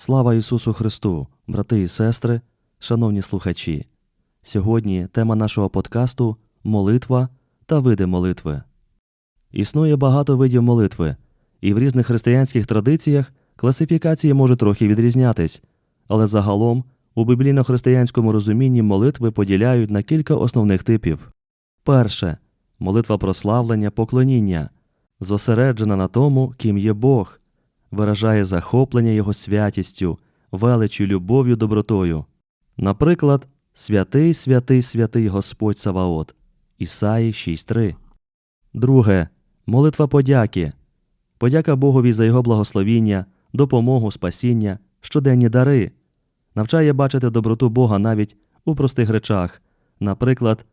Слава Ісусу Христу, брати і сестри, шановні слухачі. Сьогодні тема нашого подкасту молитва та види молитви. Існує багато видів молитви, і в різних християнських традиціях класифікації можуть трохи відрізнятись, але загалом у біблійно-християнському розумінні молитви поділяють на кілька основних типів. Перше молитва прославлення, поклоніння, зосереджена на тому, ким є Бог, виражає захоплення Його святістю, величю, любов'ю, добротою. Наприклад, Святий, святий, святий Господь Саваот Ісаї 6.3. Друге молитва подяки. Подяка Богові за Його благословіння, допомогу, спасіння, щоденні дари. Навчає бачити доброту Бога навіть у простих речах. Наприклад,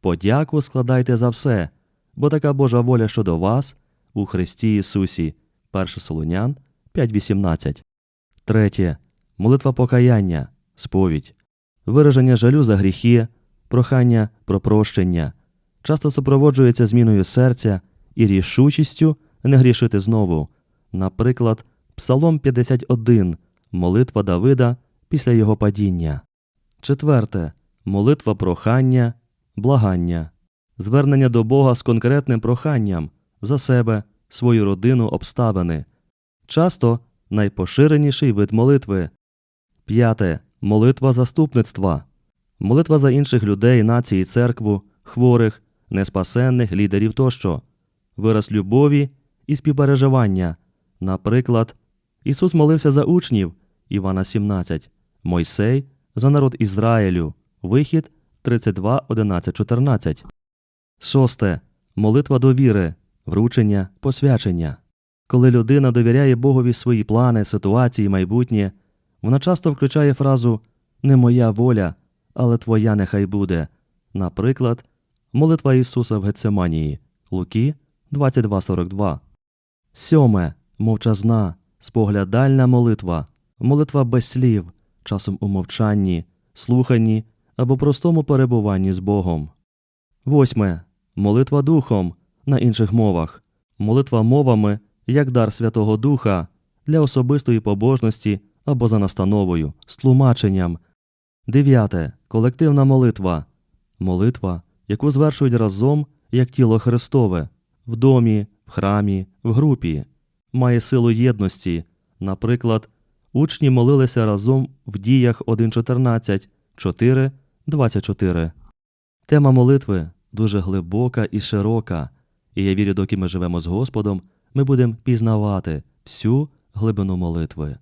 подяку складайте за все, бо така Божа воля щодо вас у Христі Ісусі. 1 Солунян 5.18. Третє. Молитва покаяння, сповідь. Вираження жалю за гріхи, прохання про прощення. Часто супроводжується зміною серця і рішучістю не грішити знову. Наприклад, Псалом 51, молитва Давида після його падіння. Четверте. Молитва прохання, благання. Звернення до Бога з конкретним проханням за себе, свою родину, обставини. Часто найпоширеніший вид молитви. П'яте. Молитва заступництва. Молитва за інших людей, нації, церкву, хворих, неспасенних, лідерів тощо. Вираз любові і співпереживання. Наприклад, Ісус молився за учнів Івана 17, Мойсей за народ Ізраїлю. Вихід 32, 11, 14. Шосте. Молитва довіри, вручення, посвячення. Коли людина довіряє Богові свої плани, ситуації, майбутнє, вона часто включає фразу Не моя воля, але твоя нехай буде. Наприклад, молитва Ісуса в Гецеманії Луки 22.42. Сьоме. Мовчазна, споглядальна молитва, молитва без слів, часом у мовчанні, слуханні або простому перебуванні з Богом. Восьме. Молитва духом на інших мовах. Молитва мовами як дар Святого Духа для особистої побожності або за настановою, з тлумаченням. Дев'яте. Колективна молитва. Молитва, яку звершують разом як тіло Христове, в домі, в храмі, в групі. Має силу єдності. Наприклад, учні молилися разом в діях 1.14, 4, 24. Тема молитви дуже глибока і широка, і я вірю, доки ми живемо з Господом, ми будемо пізнавати всю глибину молитви.